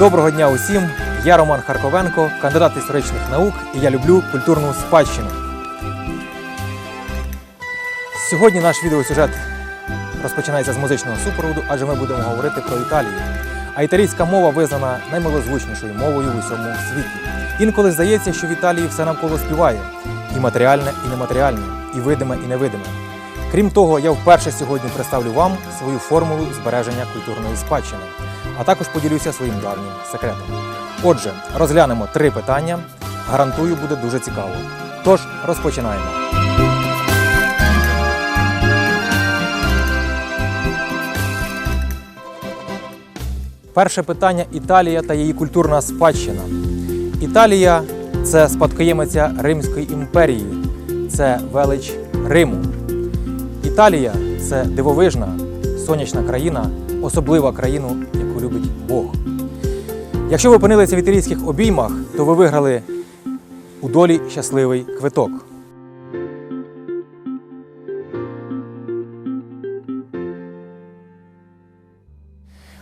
Доброго дня усім! Я Роман Харковенко, кандидат історичних наук, і я люблю культурну спадщину. Сьогодні наш відеосюжет розпочинається з музичного супроводу, адже ми будемо говорити про Італію. А італійська мова визнана наймилозвучнішою мовою в усьому світі. Інколи здається, що в Італії все навколо співає і матеріальне, і нематеріальне, і видиме, і невидиме. Крім того, я вперше сьогодні представлю вам свою формулу збереження культурної спадщини, а також поділюся своїм давнім секретом. Отже, розглянемо три питання. Гарантую, буде дуже цікаво. Тож розпочинаємо. Перше питання Італія та її культурна спадщина. Італія це спадкоємиця Римської імперії, це велич Риму. Італія це дивовижна, сонячна країна, особлива країна, яку любить Бог. Якщо ви опинилися в італійських обіймах, то ви виграли у долі щасливий квиток.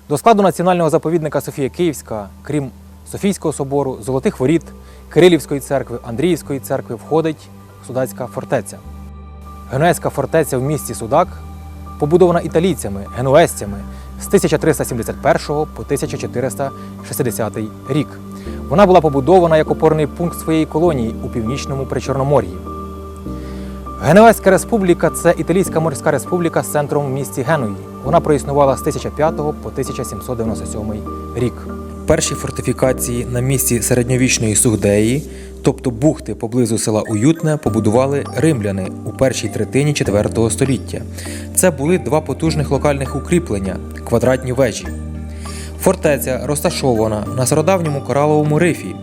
До складу національного заповідника Софія Київська, крім Софійського собору, Золотих воріт, Кирилівської церкви, Андріївської церкви, входить Судацька фортеця. Генуезька фортеця в місті Судак побудована італійцями, генуезцями з 1371 по 1460 рік. Вона була побудована як опорний пункт своєї колонії у північному Причорномор'ї. Генуезька республіка це італійська морська республіка з центром в місті Генуї. Вона проіснувала з 1005 по 1797 рік. Перші фортифікації на місці середньовічної Сугдеї, тобто бухти поблизу села Уютне, побудували римляни у першій третині IV століття. Це були два потужних локальних укріплення квадратні вежі. Фортеця розташована на стародавньому кораловому рифі,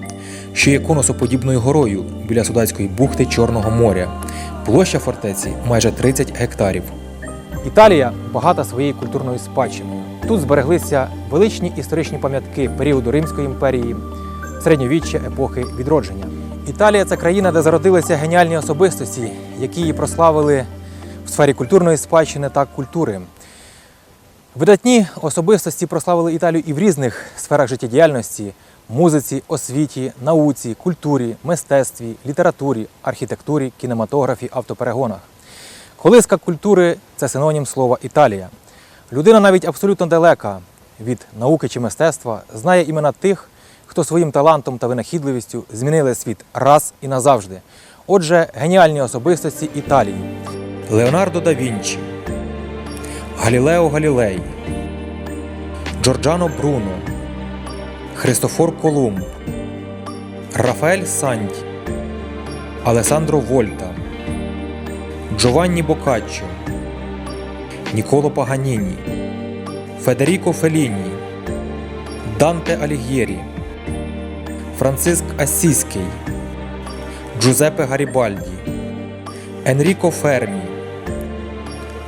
що є конусоподібною горою біля Судацької бухти Чорного моря. Площа фортеці майже 30 гектарів. Італія багата своєю культурною спадщиною. Тут збереглися величні історичні пам'ятки періоду Римської імперії, середньовіччя епохи відродження. Італія це країна, де зародилися геніальні особистості, які її прославили в сфері культурної спадщини та культури. Видатні особистості прославили Італію і в різних сферах життєдіяльності музиці, освіті, науці, культурі, мистецтві, літературі, архітектурі, кінематографі, автоперегонах. Колиска культури це синонім слова Італія. Людина навіть абсолютно далека від науки чи мистецтва знає імена тих, хто своїм талантом та винахідливістю змінили світ раз і назавжди. Отже, геніальні особистості Італії. Леонардо да Вінчі, Галілео Галілей, Джорджано Бруно, Христофор Колумб, Рафаель Санті, Алесандро Вольта, Джованні Бокаччо, Ніколо Паганіні, Федеріко Феліні, Данте Алігєрі, Франциск Асіський, Джузеппе Гарібальді, Енріко Фермі,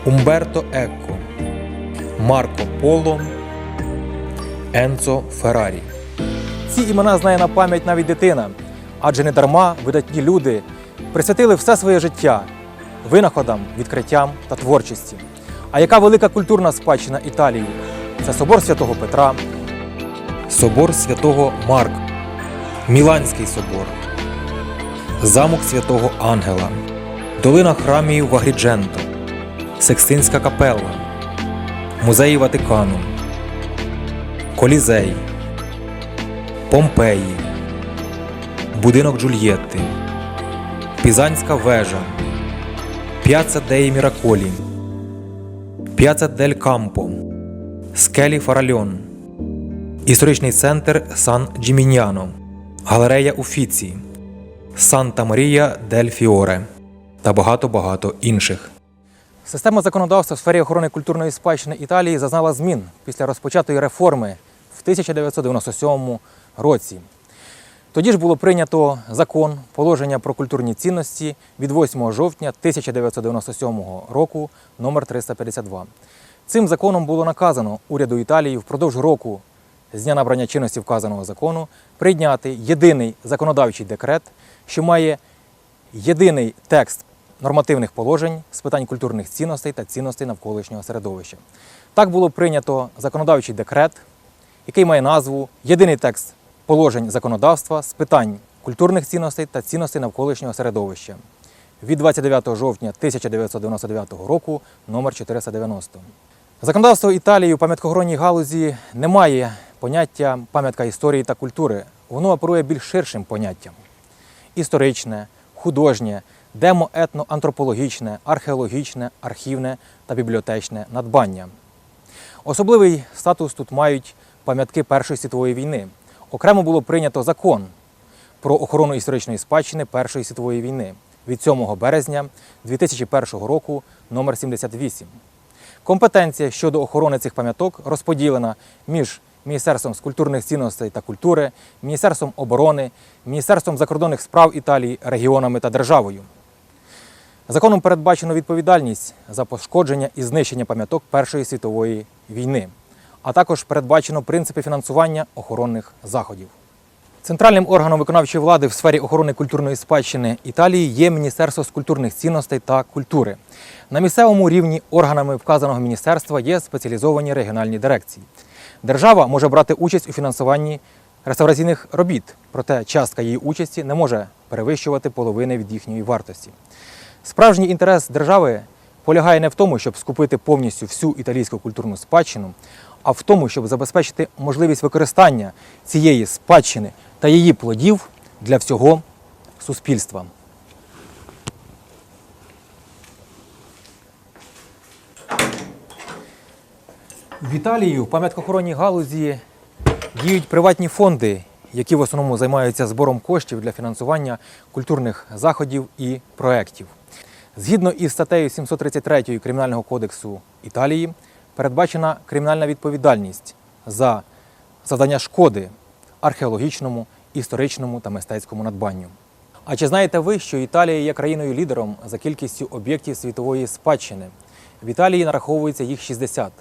Умберто Екко, Марко Поло, Енцо Феррарі. Ці імена знає на пам'ять навіть дитина, адже не дарма видатні люди присвятили все своє життя винаходам, відкриттям та творчості. А яка велика культурна спадщина Італії? Це собор святого Петра, собор святого Марка, Міланський собор, замок святого Ангела, долина храмів в Агрідженто, Секстинська капелла, музеї Ватикану, Колізей, Помпеї, будинок Джульєтти, Пізанська вежа, П'яца Деї Міраколі, П'яца Дель Кампо, Скелі Фаральон, Історичний центр Сан Джіміняно, Галерея Уфіці, Санта Марія дель Фіоре та багато-багато інших. Система законодавства в сфері охорони культурної спадщини Італії зазнала змін після розпочатої реформи в 1997 році. Тоді ж було прийнято закон положення про культурні цінності від 8 жовтня 1997 року номер 352. Цим законом було наказано уряду Італії впродовж року з дня набрання чинності вказаного закону прийняти єдиний законодавчий декрет, що має єдиний текст нормативних положень з питань культурних цінностей та цінностей навколишнього середовища. Так було прийнято законодавчий декрет який має назву Єдиний текст положень законодавства з питань культурних цінностей та цінностей навколишнього середовища від 29 жовтня 1999 року номер 490. Законодавство Італії у пам'яткохоронній галузі не має поняття пам'ятка історії та культури. Воно оперує більш ширшим поняттям: історичне, художнє, демо-етно-антропологічне, археологічне, архівне та бібліотечне надбання. Особливий статус тут мають пам'ятки Першої світової війни. Окремо було прийнято закон про охорону історичної спадщини Першої світової війни від 7 березня 2001 року номер 78. Компетенція щодо охорони цих пам'яток розподілена між Міністерством з культурних цінностей та культури, Міністерством оборони, Міністерством закордонних справ Італії, регіонами та державою. Законом передбачено відповідальність за пошкодження і знищення пам'яток Першої світової війни, а також передбачено принципи фінансування охоронних заходів. Центральним органом виконавчої влади в сфері охорони культурної спадщини Італії є Міністерство з культурних цінностей та культури. На місцевому рівні органами вказаного міністерства є спеціалізовані регіональні дирекції. Держава може брати участь у фінансуванні реставраційних робіт, проте частка її участі не може перевищувати половини від їхньої вартості. Справжній інтерес держави полягає не в тому, щоб скупити повністю всю італійську культурну спадщину, а в тому, щоб забезпечити можливість використання цієї спадщини та її плодів для всього суспільства. В Італії в пам'яткохоронній галузі діють приватні фонди, які в основному займаються збором коштів для фінансування культурних заходів і проєктів. Згідно із статтею 733 Кримінального кодексу Італії, передбачена кримінальна відповідальність за завдання шкоди археологічному, історичному та мистецькому надбанню. А чи знаєте ви, що Італія є країною-лідером за кількістю об'єктів світової спадщини? В Італії нараховується їх 60.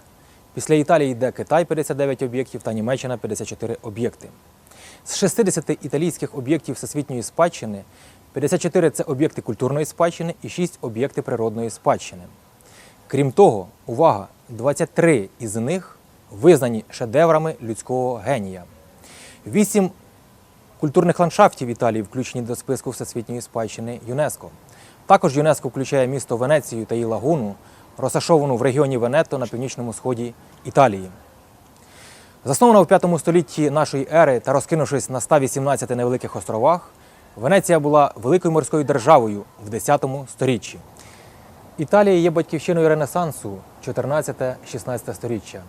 Після Італії йде Китай 59 об'єктів та Німеччина 54 об'єкти. З 60 італійських об'єктів всесвітньої спадщини 54 це об'єкти культурної спадщини і 6 об'єкти природної спадщини. Крім того, увага, 23 із них визнані шедеврами людського генія. Вісім культурних ландшафтів Італії включені до списку всесвітньої спадщини ЮНЕСКО. Також ЮНЕСКО включає місто Венецію та її лагуну, розташовану в регіоні Венето на північному сході Італії. Заснована в 5 столітті нашої ери та розкинувшись на 118 невеликих островах, Венеція була великою морською державою в 10 сторіччі. Італія є батьківщиною Ренесансу 14-16 сторіччя,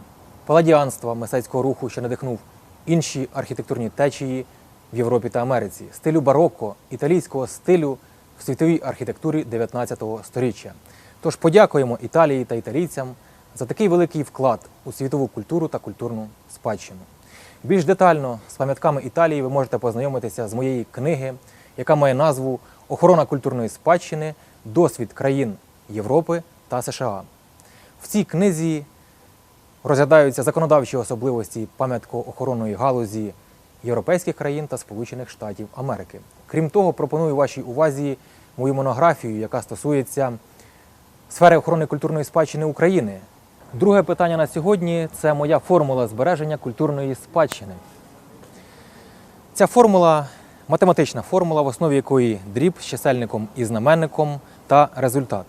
паладіанства, мистецького руху, що надихнув інші архітектурні течії в Європі та Америці, стилю барокко, італійського стилю в світовій архітектурі 19 сторіччя. Тож подякуємо Італії та італійцям за такий великий вклад у світову культуру та культурну спадщину. Більш детально з пам'ятками Італії ви можете познайомитися з моєї книги, яка має назву Охорона культурної спадщини, досвід країн Європи та США. В цій книзі розглядаються законодавчі особливості пам'яткоохоронної галузі європейських країн та Сполучених Штатів Америки. Крім того, пропоную вашій увазі мою монографію, яка стосується сфери охорони культурної спадщини України. Друге питання на сьогодні це моя формула збереження культурної спадщини. Ця формула математична формула, в основі якої дріб з чисельником і знаменником та результат.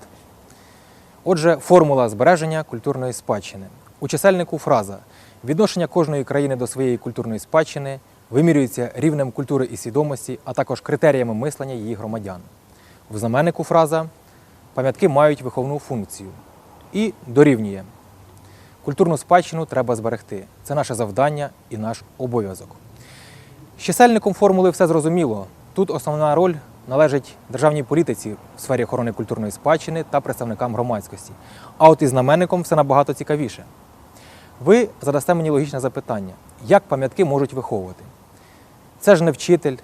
Отже, формула збереження культурної спадщини. У чисельнику фраза відношення кожної країни до своєї культурної спадщини вимірюється рівнем культури і свідомості, а також критеріями мислення її громадян. В знаменнику фраза пам'ятки мають виховну функцію і дорівнює. Культурну спадщину треба зберегти. Це наше завдання і наш обов'язок. З чисельником формули все зрозуміло. Тут основна роль належить державній політиці в сфері охорони культурної спадщини та представникам громадськості. А от із знаменником все набагато цікавіше. Ви задасте мені логічне запитання, як пам'ятки можуть виховувати? Це ж не вчитель,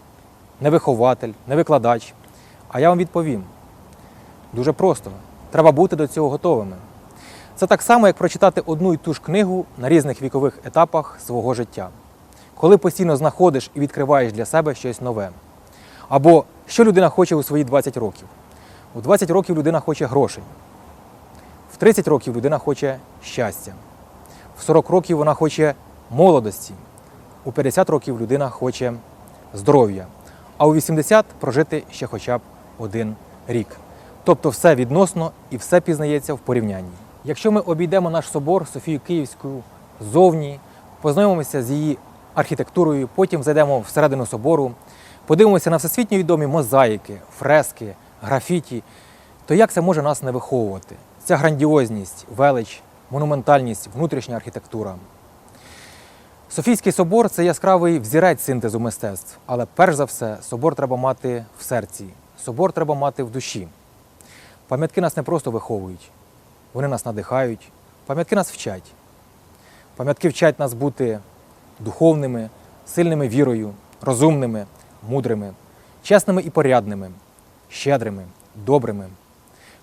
не вихователь, не викладач. А я вам відповім: дуже просто. Треба бути до цього готовими. Це так само, як прочитати одну і ту ж книгу на різних вікових етапах свого життя, коли постійно знаходиш і відкриваєш для себе щось нове. Або що людина хоче у свої 20 років. У 20 років людина хоче грошей. В 30 років людина хоче щастя. В 40 років вона хоче молодості. У 50 років людина хоче здоров'я, а у 80 прожити ще хоча б один рік. Тобто все відносно і все пізнається в порівнянні. Якщо ми обійдемо наш собор Софію Київську ззовні, познайомимося з її архітектурою, потім зайдемо всередину собору, подивимося на всесвітньо відомі мозаїки, фрески, графіті, то як це може нас не виховувати? Ця грандіозність, велич, монументальність, внутрішня архітектура. Софійський собор це яскравий взірець синтезу мистецтв, але перш за все собор треба мати в серці, собор треба мати в душі. Пам'ятки нас не просто виховують, вони нас надихають, пам'ятки нас вчать. Пам'ятки вчать нас бути духовними, сильними вірою, розумними, мудрими, чесними і порядними, щедрими, добрими,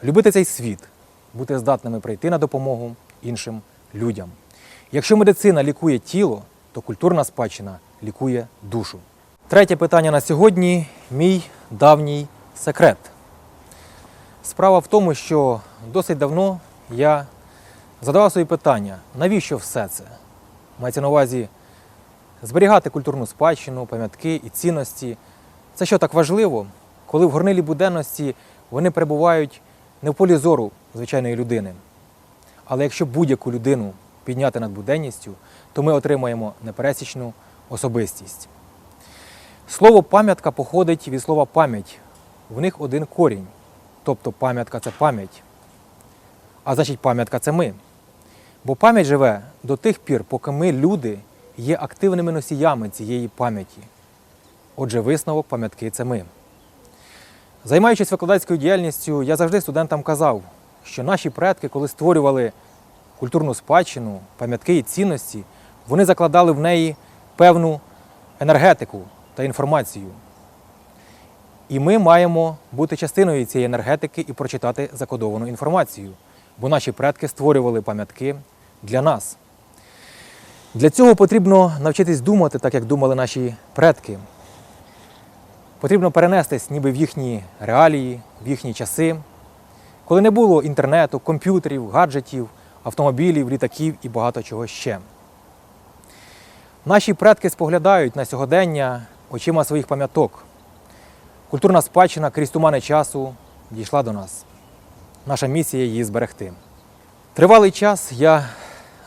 любити цей світ, бути здатними прийти на допомогу іншим людям. Якщо медицина лікує тіло, то культурна спадщина лікує душу. Третє питання на сьогодні мій давній секрет. Справа в тому, що досить давно я задавав собі питання, навіщо все це? Мається на увазі зберігати культурну спадщину, пам'ятки і цінності. Це що так важливо, коли в горнилі буденності вони перебувають не в полі зору звичайної людини. Але якщо будь-яку людину підняти над буденністю, то ми отримаємо непересічну особистість. Слово пам'ятка походить від слова пам'ять. В них один корінь. Тобто пам'ятка це пам'ять. А значить, пам'ятка це ми. Бо пам'ять живе до тих пір, поки ми, люди, є активними носіями цієї пам'яті. Отже, висновок пам'ятки це ми. Займаючись викладацькою діяльністю, я завжди студентам казав, що наші предки, коли створювали культурну спадщину, пам'ятки і цінності, вони закладали в неї певну енергетику та інформацію. І ми маємо бути частиною цієї енергетики і прочитати закодовану інформацію, бо наші предки створювали пам'ятки для нас. Для цього потрібно навчитись думати так, як думали наші предки. Потрібно перенестись ніби в їхні реалії, в їхні часи, коли не було інтернету, комп'ютерів, гаджетів, автомобілів, літаків і багато чого ще. Наші предки споглядають на сьогодення очима своїх пам'яток. Культурна спадщина крізь тумани часу дійшла до нас. Наша місія її зберегти. Тривалий час я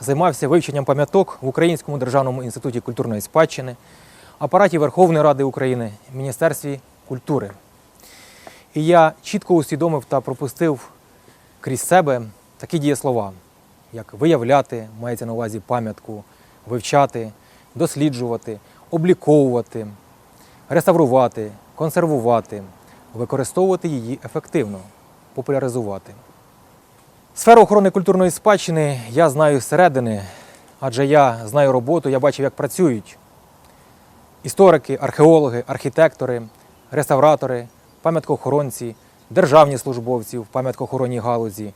займався вивченням пам'яток в Українському державному інституті культурної спадщини, апараті Верховної Ради України, Міністерстві культури. І я чітко усвідомив та пропустив крізь себе такі дієслова, як виявляти, мається на увазі пам'ятку, вивчати, досліджувати, обліковувати, реставрувати, консервувати, використовувати її ефективно, популяризувати. Сферу охорони культурної спадщини я знаю зсередини, адже я знаю роботу, я бачив, як працюють історики, археологи, архітектори, реставратори, пам'яткоохоронці, державні службовці в пам'яткоохоронній галузі.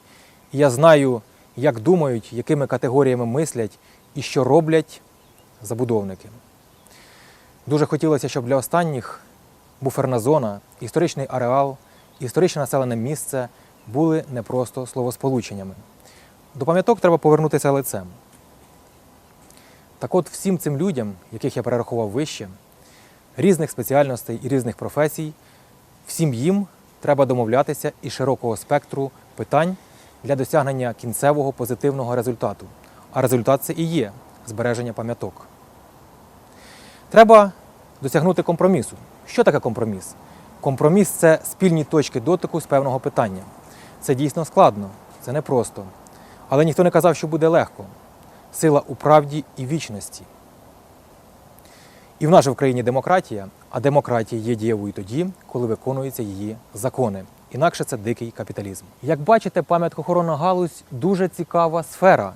І я знаю, як думають, якими категоріями мислять і що роблять забудовники. Дуже хотілося, щоб для останніх буферна зона, історичний ареал, історичне населене місце були не просто словосполученнями. До пам'яток треба повернутися лицем. Так от всім цим людям, яких я перерахував вище, різних спеціальностей і різних професій, всім їм треба домовлятися із широкого спектру питань для досягнення кінцевого позитивного результату. А результат це і є збереження пам'яток. Треба досягнути компромісу. Що таке компроміс? Компроміс це спільні точки дотику з певного питання. Це дійсно складно, це непросто. Але ніхто не казав, що буде легко. Сила у правді і вічності. І в нас же в країні демократія, а демократія є дієвою тоді, коли виконуються її закони. Інакше це дикий капіталізм. Як бачите, пам'яткоохоронна галузь дуже цікава сфера.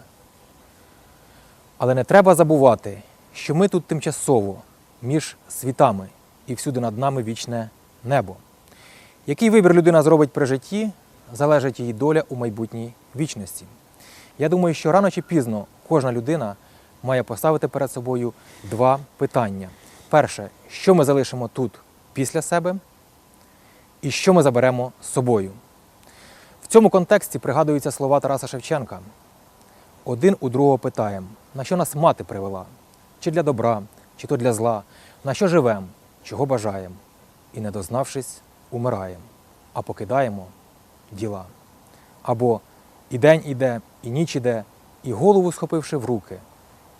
Але не треба забувати, що ми тут тимчасово між світами і всюди над нами вічне небо. Який вибір людина зробить при житті, залежить її доля у майбутній вічності. Я думаю, що рано чи пізно кожна людина має поставити перед собою два питання. Перше, що ми залишимо тут після себе, і що ми заберемо з собою. В цьому контексті пригадуються слова Тараса Шевченка. Один у другого питаємо, на що нас мати привела, чи для добра, чи то для зла, на що живем, чого бажаємо, і не дознавшись, умираємо, а покидаємо діла. Або і день іде, і ніч іде, і голову схопивши в руки,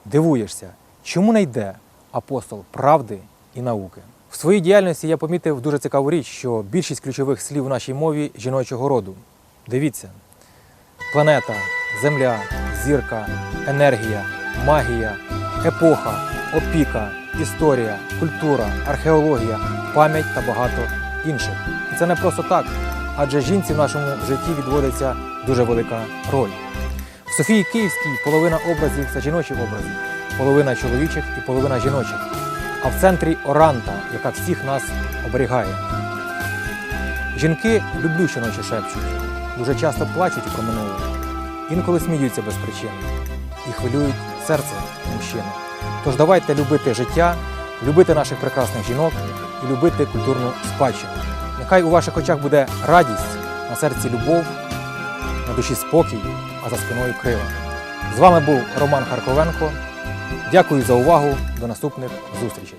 дивуєшся, чому не йде апостол правди і науки. В своїй діяльності я помітив дуже цікаву річ, що більшість ключових слів в нашій мові жіночого роду. Дивіться: планета, земля, зірка, енергія, магія, епоха, опіка, історія, культура, археологія, пам'ять та багато інших. І це не просто так, адже жінці в нашому житті відводиться дуже велика роль. В Софії Київській половина образів це жіночі образи, половина чоловічих і половина жіночих. А в центрі Оранта, яка всіх нас оберігає. Жінки люблю ночі шепчуть, дуже часто плачуть про минуле, інколи сміються без причини і хвилюють серце мужчини. Тож давайте любити життя, любити наших прекрасних жінок і любити культурну спадщину. Нехай у ваших очах буде радість, на серці любов, на душі спокій, а за спиною крила. З вами був Роман Харковенко. Дякую за увагу. До наступних зустрічей.